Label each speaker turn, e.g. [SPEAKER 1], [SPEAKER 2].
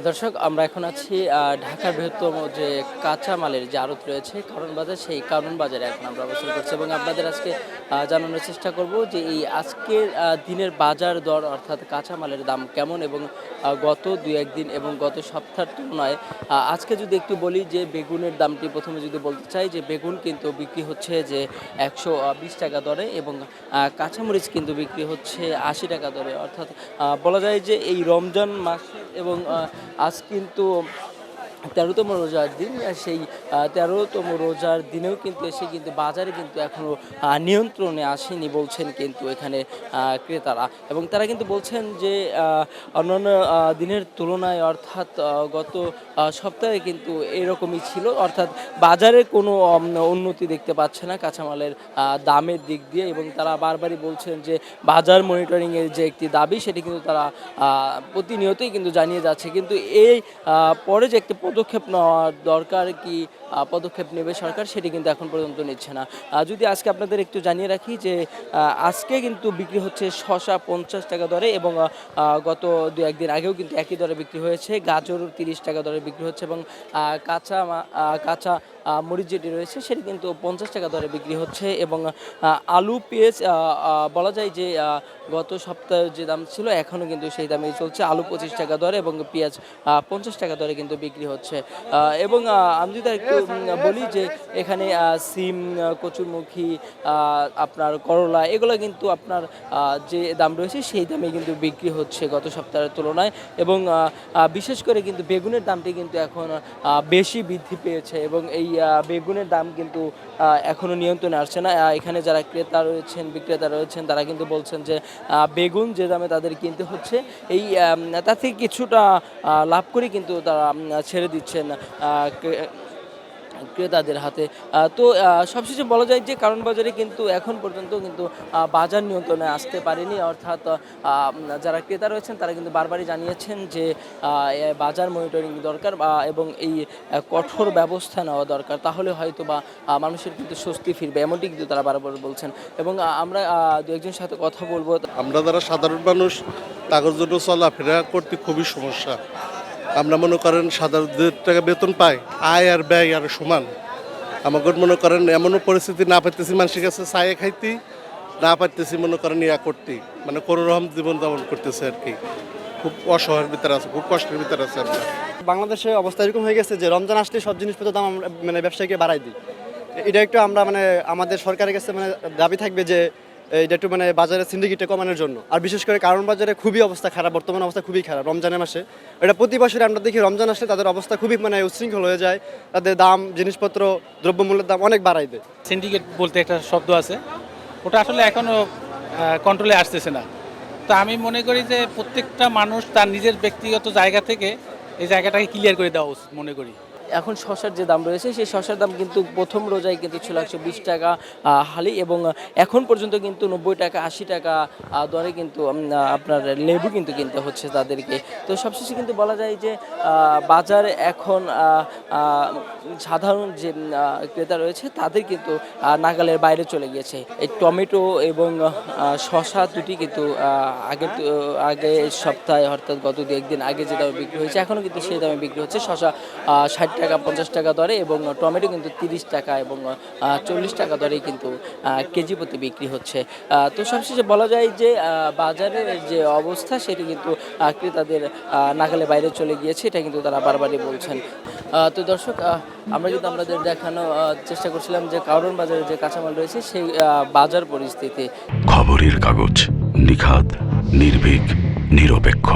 [SPEAKER 1] দর্শক, আমরা এখন আছি ঢাকার বৃহত্তম যে কাঁচা মালের যে আড়ত রয়েছে, কারণ বাজার, সেই কারণ বাজারে এখন আমরা অবস্থান করছি এবং আপনাদের আজকে জানানোর চেষ্টা করব যে এই আজকের দিনের বাজার দর, অর্থাৎ কাঁচা মালের দাম কেমন এবং গত দুই একদিন এবং গত সপ্তাহের তুলনায় আজকে যদি একটু বলি যে বেগুনের দামটি প্রথমে যদি বলতে চাই যে বেগুন কিন্তু বিক্রি হচ্ছে যে একশো বিশ টাকা দরে এবং কাঁচামরিচ কিন্তু বিক্রি হচ্ছে আশি টাকা দরে। অর্থাৎ বলা যায় যে এই রমজান মাস এবং আজ কিন্তু তেরোতম রোজার দিন সেই তেরোতম রোজার দিনেও কিন্তু এসে কিন্তু বাজারে কিন্তু এখনও নিয়ন্ত্রণে আসেনি বলছেন কিন্তু এখানে ক্রেতারা। এবং তারা কিন্তু বলছেন যে অন্যান্য দিনের তুলনায় অর্থাৎ গত সপ্তাহে কিন্তু এরকমই ছিল। অর্থাৎ বাজারে কোনো উন্নতি দেখতে পাচ্ছে না কাঁচামালের দামের দিক দিয়ে এবং তারা বারবারই বলছেন যে, বাজার মনিটরিংয়ের যে একটি দাবি, সেটি কিন্তু তারা প্রতিনিয়তই কিন্তু জানিয়ে যাচ্ছে। কিন্তু এই পরে যে একটি পদক্ষেপ নেওয়া দরকার কি পদক্ষেপ নেবে সরকার সেটি কিন্তু এখন পর্যন্ত নিচ্ছে না। যদি আজকে আপনাদের একটু জানিয়ে রাখি যে আজকে কিন্তু বিক্রি হচ্ছে শশা পঞ্চাশ টাকা দরে এবং গত দু একদিন আগেও কিন্তু একই দরে বিক্রি হয়েছে। গাজর তিরিশ টাকা দরে বিক্রি হচ্ছে এবং কাঁচা কাঁচা মরিচ যেটি রয়েছে সেটি কিন্তু পঞ্চাশ টাকা দরে বিক্রি হচ্ছে এবং আলু, পেঁয়াজ বলা যায় যে গত সপ্তাহে যে দাম ছিল এখনও কিন্তু সেই দামেই চলছে। আলু পঁচিশ টাকা দরে এবং পেঁয়াজ পঞ্চাশ টাকা দরে কিন্তু বিক্রি হচ্ছে। এবং আমি যদি একটু বলি যে এখানে সিম কচুরমুখী আপনার করলা এগুলো কিন্তু আপনার যে দাম রয়েছে সেই দামে কিন্তু বিক্রি হচ্ছে গত সপ্তাহের তুলনায়। এবং বিশেষ করে কিন্তু বেগুনের দামটি কিন্তু এখন বেশি বৃদ্ধি পেয়েছে এবং এই বেগুনের দাম কিন্তু আহ, এখনও নিয়ন্ত্রণে আসছে না। এখানে যারা ক্রেতা রয়েছেন বিক্রেতা রয়েছেন তারা কিন্তু বলছেন যে বেগুন যে দামে তাদের কিনতে হচ্ছে, এই তা থেকে কিছুটা লাভ করে কিন্তু তারা ছেড়ে দিচ্ছেন ক্রেতাদের হাতে। তো সবশেষে বলা যায় যে কারণ বাজারে কিন্তু এখন পর্যন্ত কিন্তু বাজার নিয়ন্ত্রণে আসতে পারেনি। অর্থাৎ যারা ক্রেতা রয়েছেন তারা কিন্তু বারবারই জানিয়েছেন যে বাজার মনিটরিং দরকার বা এবং এই কঠোর ব্যবস্থা নেওয়া দরকার। তাহলে হয়তো বা মানুষের কিন্তু স্বস্তি ফিরবে, এমনটি কিন্তু তারা বারবার বলছেন। এবং আমরা দু একজনের সাথে কথা বলব।
[SPEAKER 2] আমরা যারা সাধারণ মানুষ, তাদের জন্য চলাফেরা করতে খুবই সমস্যা। আমরা মনে করেন সাধারণ টাকা বেতন পাই, আয় আর ব্যয় আর সমান। আমাকে মনে করেন এমনও পরিস্থিতি না পাইতেছি, মানুষের কাছে চায়ে খাইতে, না পাইতেছি মনে করেন ইয়া করতে। মানে কোনো রকম জীবনযাপন করতেছে আর কি। খুব অসহায়ের ভিতরে আছে, খুব কষ্টের ভিতরে আছে আমরা।
[SPEAKER 3] বাংলাদেশে অবস্থা এরকম হয়ে গেছে যে রমজান আসলে সব জিনিসপত্রের দাম মানে ব্যবসায়ীকে বাড়াই দিই। এটা একটু আমরা মানে আমাদের সরকারের কাছে মানে দাবি থাকবে যে এটা একটু মানে বাজারে সিন্ডিকেটে কমানোর জন্য। আর বিশেষ করে কারণ বাজারে খুবই অবস্থা খারাপ, বর্তমান অবস্থা খুবই খারাপ, রমজানের মাসে। এটা প্রতি বছরে আমরা দেখি রমজান আসলে তাদের অবস্থা খুবই মানে উচ্ছৃঙ্খল হয়ে যায়। তাদের দাম, জিনিসপত্র, দ্রব্যমূল্যের দাম অনেক বাড়াই দেয়।
[SPEAKER 4] সিন্ডিকেট বলতে একটা শব্দ আছে। ওটা আসলে এখনও কন্ট্রোলে আসতেছে না। তো আমি মনে করি যে প্রত্যেকটা মানুষ তার নিজের ব্যক্তিগত জায়গা থেকে এই জায়গাটাকে ক্লিয়ার করে দেওয়া উচিত, মনে করি।
[SPEAKER 1] এখন শশার যে দাম রয়েছে, সেই শশার দাম কিন্তু প্রথম রোজায় কিন্তু ছিল একশো বিশ টাকা হালি এবং এখন পর্যন্ত কিন্তু নব্বই টাকা, আশি টাকা দরে কিন্তু আপনার লেবু কিন্তু কিনতে হচ্ছে তাদেরকে। তো সবশেষে কিন্তু বলা যায় যে বাজারে এখন সাধারণ যে ক্রেতা রয়েছে, তাদের কিন্তু নাগালের বাইরে চলে গিয়েছে। এই টমেটো এবং শশা দুটি কিন্তু আগে আগে সপ্তাহে অর্থাৎ গত দু একদিন আগে যে দামে বিক্রি হয়েছে এখনও কিন্তু সেই দামে বিক্রি হচ্ছে। শশা ষাট টাকা, পঞ্চাশ টাকা দরে এবং টমেটো কিন্তু তিরিশ টাকা এবং চল্লিশ টাকা দরে কিন্তু কেজি প্রতি বিক্রি হচ্ছে। তো সবশেষে বলা যায় যে বাজারের যে অবস্থা, সেটি কিন্তু ক্রেতাদের নাগালে বাইরে চলে গিয়েছে, এটা কিন্তু তারা বারবারই বলছেন। তো দর্শক আমরা কিন্তু আপনাদের দেখানো চেষ্টা করছিলাম যে কারণ বাজারে যে কাঁচামাল রয়েছে, সেই বাজার পরিস্থিতি।
[SPEAKER 5] খবরের কাগজ নিখাদ, নির্ভীক, নিরপেক্ষ।